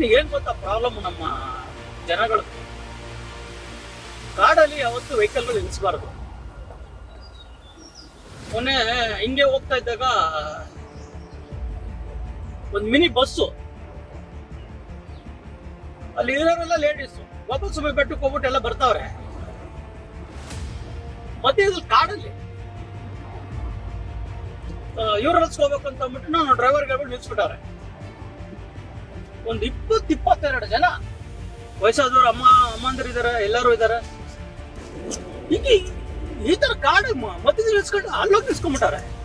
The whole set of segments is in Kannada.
ಮೇನ್ ಏನ್ ಗೊತ್ತಾ ಪ್ರಾಬ್ಲಮ್ ನಮ್ಮ ಜನಗಳು? ಕಾಡಲ್ಲಿ ಯಾವತ್ತು ವೆಹಿಕಲ್ಗಳು ನಿಲ್ಲಿಸಬಾರ್ದು ಮೊನ್ನೆ ಹಿಂಗೆ ಹೋಗ್ತಾ ಇದ್ದಾಗ ಒಂದು ಮಿನಿ ಬಸ್ಸು ಅಲ್ಲಿ ಇರೋರೆಲ್ಲ ಲೇಡೀಸ್ ವಾಪಸ್ ಸುಮ್ಮನೆ ಬೆಟ್ಟಕ್ಕೆ ಹೋಗ್ಬಿಟ್ಟು ಎಲ್ಲ ಬರ್ತಾವ್ರೆ. ಮಧ್ಯದಲ್ಲಿ ಕಾಡಲ್ಲಿ. ಇವ್ರ ಹೋಗ್ಬೇಕು ಅಂತ ಅಂದ್ಬಿಟ್ಟು, ನಾನು ಡ್ರೈವರ್ಗೆ ಹೇಳ್ಬಿಟ್ಟು ನಿಲ್ಸ್ಬಿಟ್ಟವ್ರೆ. ಒಂದು ಇಪ್ಪತ್ತು ಇಪ್ಪತ್ತೆರಡು ಜನ. ವಯಸ್ಸಾದವ್ರು ಅಮ್ಮ, ಅಮ್ಮಂದಿರು ಇದಾರೆ, ಎಲ್ಲರೂ ಇದಾರೆ. ಹೀಗೆ ಈ- ಥರ ಕಾಡು ಮತ್ತೆ ನಿಲ್ಸ್ಕೊಂಡು ಅಲ್ಲೋಗಿ ನಿಲ್ಸ್ಕೊಂಡ್ಬಿಟ್ಟಾರೆ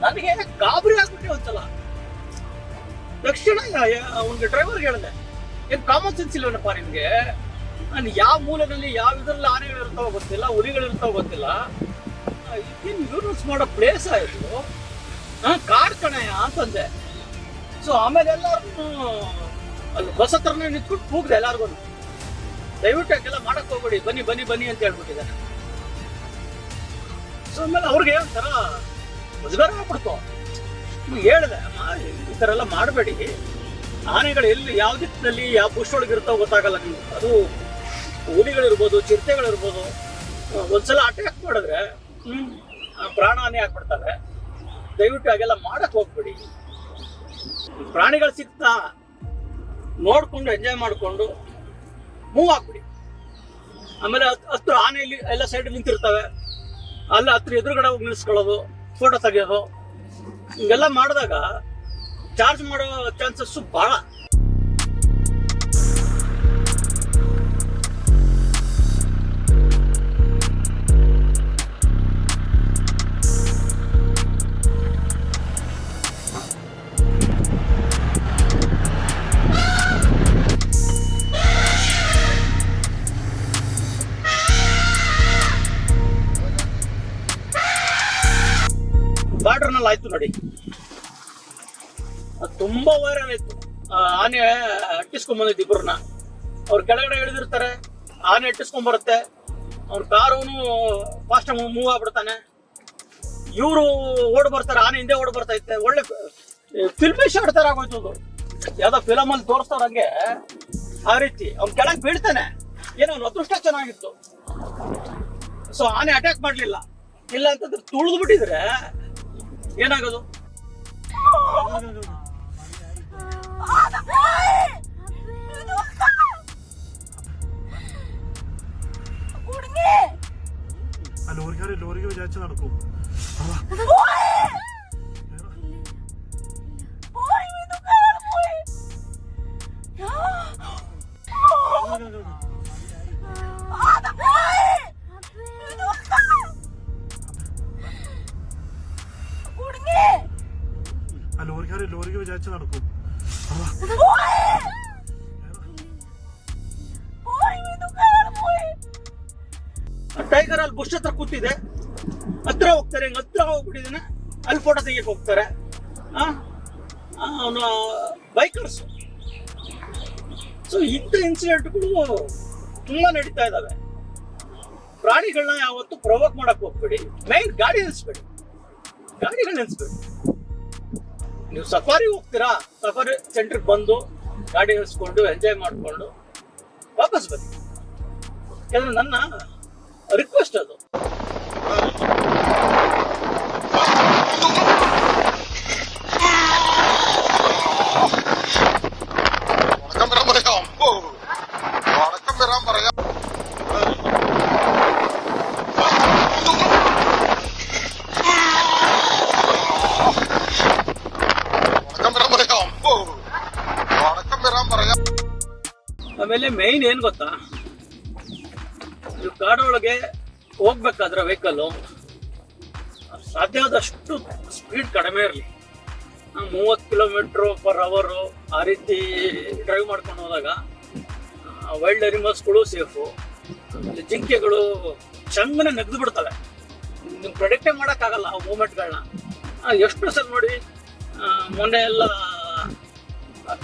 ನನಗೆ ಗಾಬರಿ ಆಗ್ಬಿಟ್ಟೆ ಒಂದ್ಸಲ. ತಕ್ಷಣ ಅವ್ನಿಗೆ ಡ್ರೈವರ್ಗೆ ಹೇಳಿದೆ, ಏನ್ ಕಾಮನ್ ಸೆನ್ಸ್ ಇಲ್ಲವನಪ್ಪ ನಿಮ್ಗೆ? ನಾನು ಯಾವ ಮೂಲದಲ್ಲಿ, ಯಾವ ಇದರಲ್ಲಿ ಆನೆಗಳು ಇರ್ತಾವೋ ಗೊತ್ತಿಲ್ಲ, ಹುಲಿಗಳು ಇರ್ತಾವೋ ಗೊತ್ತಿಲ್ಲ. ಇದೇನು ಯೂಸ್ ಮಾಡೋ ಪ್ಲೇಸ್ ಆಯಿತು ಹಾ ಕಾಡ್ ಕಣಯ್ಯ, ಅಂತಂದೆ. ಸೊ ಆಮೇಲೆ ಎಲ್ಲಾರು ಅಲ್ಲಿ ಬಸ್ ಹತ್ರನೇ ನಿಂತ್ಕೊಂಡು ಹೋಗಿದೆ ಎಲ್ಲಾರ್ಗು ದಯವಿಟ್ಟು ಹಂಗೆಲ್ಲ ಮಾಡಕ್ ಹೋಗ್ಬೇಡಿ. ಬನ್ನಿ ಬನ್ನಿ ಬನ್ನಿ ಅಂತ ಹೇಳ್ಬಿಟ್ಟಿದ್ದಾರೆ. ಸೊ ಆಮೇಲೆ ಅವ್ರಿಗೆ ಒಂಥರ ಮುಜುಗರ ಆಗ್ಬಿಡ್ತು ಹೇಳಿದೆ ಈ ಥರ ಎಲ್ಲ ಮಾಡಬೇಡಿ. ಆನೆಗಳು ಎಲ್ಲಿ, ಯಾವ ದಿಕ್ಕಿನಲ್ಲಿ, ಯಾವ ಬುಷ್ ಒಳಗೆ ಇರ್ತಾವ ಗೊತ್ತಾಗಲ್ಲ ನಿಮ್ಗೆ. ಅದು ಹುಲಿಗಳಿರ್ಬೋದು, ಚಿರತೆಗಳಿರ್ಬೋದು. ಒಂದ್ಸಲ ಅಟ್ಯಾಕ್ ಮಾಡಿದ್ರೆ ಪ್ರಾಣ ಹಾನಿ ಆಗ್ಬಿಡ್ತಾರೆ ದಯವಿಟ್ಟು ಹಾಗೆಲ್ಲ ಮಾಡಕ್ ಹೋಗ್ಬೇಡಿ. ಪ್ರಾಣಿಗಳು ಸಿಗ್ತಾ ನೋಡ್ಕೊಂಡು ಎಂಜಾಯ್ ಮಾಡಿಕೊಂಡು ಮೂವ್ ಆಗ್ಬಿಡಿ. ಆಮೇಲೆ ಹತ್ರ ಆನೆ ಇಲ್ಲಿ ಎಲ್ಲ ಸೈಡ್ ನಿಂತಿರ್ತವೆ. ಅಲ್ಲಿ ಹತ್ರ ಎದುರುಗಡೆ ಹೋಗಿ ನಿಲ್ಸ್ಕೊಳ್ಳೋದು ಫೋಟೋ ತೆಗೆಯೋದು. ಹಿಂಗೆಲ್ಲ ಮಾಡಿದಾಗ ಚಾರ್ಜ್ ಮಾಡೋ ಚಾನ್ಸಸ್ ಬಹಳ. ಬಾರ್ಡರ್ನಲ್ಲಿ ಆಯ್ತು ನೋಡಿ. ತುಂಬಾ ವೈರಲ್ ಆಯ್ತು. ಆನೆ ಅಟ್ಟಿಸ್ಕೊಂಡ್ ಬಂದಿದ್ದು ಇಬ್ಬರನ್ನ ಅವ್ರ ಕೆಳಗಡೆ ಇಳಿದಿರ್ತಾರೆ. ಆನೆ ಅಟ್ಟಿಸ್ಕೊಂಡ್ ಬರುತ್ತೆ. ಅವ್ರ ಕಾರೂನು ಫಾಸ್ಟ್ ಮೂವ್ ಆಗ್ಬಿಡ್ತಾನೆ. ಇವರು ಓಡ್ ಬರ್ತಾರೆ, ಆನೆ ಹಿಂದೆ ಓಡ್ ಬರ್ತಾ ಇತ್ತೆ. ಒಳ್ಳೆ ಫಿಲ್ಮಿ ಶಾರ್ಟ್ ತರ ಆಗೋಯ್ತು ಅದು. ಯಾವ್ದೋ ಫಿಲಮ್ ಅಲ್ಲಿ ತೋರಿಸ್ತಾರ ಹಂಗೆ. ಆ ರೀತಿ. ಅವ್ನ್ ಕೆಳಗೆ ಬೀಳ್ತಾನೆ. ಏನೋ ಅವ್ನ ಅದೃಷ್ಟ ಚೆನ್ನಾಗಿತ್ತು. ಸೊ ಆನೆ ಅಟ್ಯಾಕ್ ಮಾಡ್ಲಿಲ್ಲ. ಇಲ್ಲ ಅಂತಂದ್ರೆ ತುಳಿದು ಬಿಟ್ಟಿದ್ರೆ 얘나 이거 줘. 아나 발! 누가? കുടുങ്ങി ആ ലോറിക്കാര് ലോറിക്ക് വിചാരിച്ച് നടക്കും പോയി പോയി ഇതൊക്കെ പോയി 야. ലോറിക്ക് വിചാരിച്ച് നടക്കും ಟೈಗರ್ ಅಲ್ಲಿ ಬುಷ್ ಹತ್ರ ಕೂತಿದೆ ಹತ್ರ ಹೋಗ್ತಾರೆ ಹಿಂಗ್ ಹತ್ರ ಹೋಗ್ಬಿಟ್ಟಿದ್ದಾನೆ ಅಲ್ಲಿ ಫೋಟೋ ತೆಗಿಯಕ್ ಹೋಗ್ತಾರೆ ಅವನ ಬೈಕರ್ಸ್ ಸೊ ಇಂಥ ಇನ್ಸಿಡೆಂಟ್ಗಳು ತುಂಬಾ ನಡೀತಾ ಇದಾವೆ ಪ್ರಾಣಿಗಳನ್ನ ಯಾವತ್ತು ಪ್ರವೋಕ್ ಮಾಡಕ್ ಹೋಗ್ಬೇಡಿ ಮೈನ್ ಗಾಡಿ ನಿಲ್ಸ್ಬೇಡಿ ಗಾಡಿಗಳು ನಿಲ್ಸ್ಬೇಡಿ ನೀವು ಸಫಾರಿ ಹೋಗ್ತೀರಾ? ಸಫಾರಿ ಸೆಂಟ್ರಿಗೆ ಬಂದು ಗಾಡಿ ಇಳಿಸ್ಕೊಂಡು ಎಂಜಾಯ್ ಮಾಡಿಕೊಂಡು ವಾಪಸ್ ಬನ್ನಿ. ಯಾಕಂದ್ರೆ ನನ್ನ ರಿಕ್ವೆಸ್ಟ್ ಅದು. ಆಮೇಲೆ ಮೇಯ್ನ್ ಏನ್ ಗೊತ್ತಾ? ನೀವು ಕಾಡೊಳಗೆ ಹೋಗ್ಬೇಕಾದ್ರೆ ಸಾಧ್ಯ ಆದಷ್ಟು ಸ್ಪೀಡ್ ಕಡಿಮೆ ಇರಲಿ. ಮೂವತ್ತು ಕಿಲೋಮೀಟ್ರು ಪರ್ ಅವರು ಆ ರೀತಿ ಡ್ರೈವ್ ಮಾಡ್ಕೊಂಡು ಹೋದಾಗ ವೈಲ್ಡ್ ಅನಿಮಲ್ಸ್ಗಳು ಸೇಫು ಜಿಂಕೆಗಳು ಚಂದನೆ ನೆಗೆದು ಬಿಡ್ತವೆ. ನೀವು ಪ್ರೊಡಕ್ಟೇ ಮಾಡೋಕ್ಕಾಗಲ್ಲ ಆ ಮೂಮೆಂಟ್ಗಳನ್ನ ಎಷ್ಟು ಸಲ ನೋಡಿ ಮೊನ್ನೆ ಎಲ್ಲ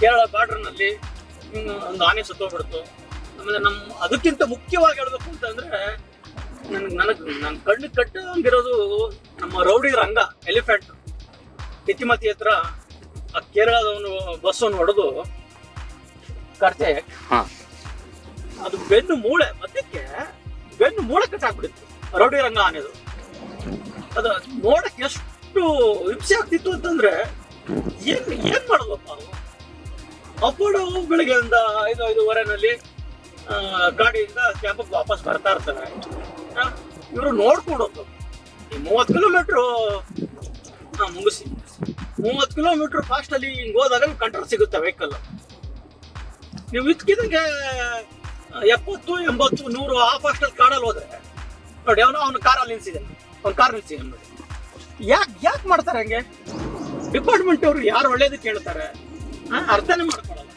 ಕೇರಳ ಬಾರ್ಡರ್ನಲ್ಲಿ ಒಂದು ಆನೆ ಸತ್ತೋಗ್ಬಿಡ್ತು. ಆಮೇಲೆ ನಮ್ಮ ಅದಕ್ಕಿಂತ ಮುಖ್ಯವಾಗಿ ಹೇಳ್ಬೇಕು ಅಂತಂದ್ರೆ ನನ್ಗೆ ನನಗೆ ನನ್ನ ಕಣ್ಣು ಕಟ್ಟಂಗಿರೋದು ನಮ್ಮ ರೌಡಿ ರಂಗ ಎಲಿಫೆಂಟ್ ಕಿತಿಮತಿ ಹತ್ರ ಆ ಕೇರಳದವನು ಬಸ್ಸನ್ನು ಹೊಡೆದು ಕರ್ತೆ ಹಾ. ಅದು ಬೆನ್ನು ಮೂಳೆ ಮಧ್ಯಕ್ಕೆ ಬೆನ್ನು ಮೂಳೆ ಕಟ್ಟಾಕ್ಬಿಡಿತ್ತು ರೌಡಿ ರಂಗ ಆನೆದು. ಅದು ನೋಡಕ್ ಎಷ್ಟು ಹಿಂಸೆ ಆಗ್ತಿತ್ತು ಅಂತಂದ್ರೆ ಏನ್ ಏನ್ ಮಾಡೋದಪ್ಪ ನಾವು ಅಪ್ಪಳು ಬೆಳಿಗ್ಗೆ ಒಂದು ಐದು ಐದೂವರೆನಲ್ಲಿ ಗಾಡಿಯಿಂದ ಕ್ಯಾಂಪಿಗೆ ವಾಪಸ್ ಬರ್ತಾ ಇರ್ತಾರೆ. ಇವರು ನೋಡ್ಕೊಂಡು ಈ ಮೂವತ್ತು ಕಿಲೋಮೀಟ್ರು ಹಾ ಮುಗಿಸಿ. ಮೂವತ್ತು ಕಿಲೋಮೀಟ್ರ್ ಫಾಸ್ಟ್ ಅಲ್ಲಿ ಹಿಂಗ್ ಹೋದಾಗ ಕಂಟ್ರೋಲ್ ಸಿಗುತ್ತೆ ವೆಹಿಕಲ್ ನೀವು ಇದ್ಕಿದಂಗೆ ಎಪ್ಪತ್ತು ಎಂಬತ್ತು ನೂರು ಆ ಫಾಸ್ಟ್ ಅಲ್ಲಿ ಕಾಡಲ್ಲಿ ಹೋದ್ರೆ ನೋಡಿ ಅವನು ಅವನು ಕಾರಲ್ಲಿ ನಿಲ್ಸಿದ್ದಾನೆ. ಅವ್ನ ಕಾರ್ ನಿಲ್ಸಿದ್ದಾನೆ ನೋಡಿ. ಯಾಕೆ ಯಾಕೆ ಮಾಡ್ತಾರೆ ಹಂಗೆ? ಡಿಪಾರ್ಟ್ಮೆಂಟ್ ಅವರು ಯಾರು ಒಳ್ಳೇದು ಹೇಳ್ತಾರೆ ಆ, ಅರ್ಥನೇ ಮಾಡ್ಕೊಳಲ್ಲ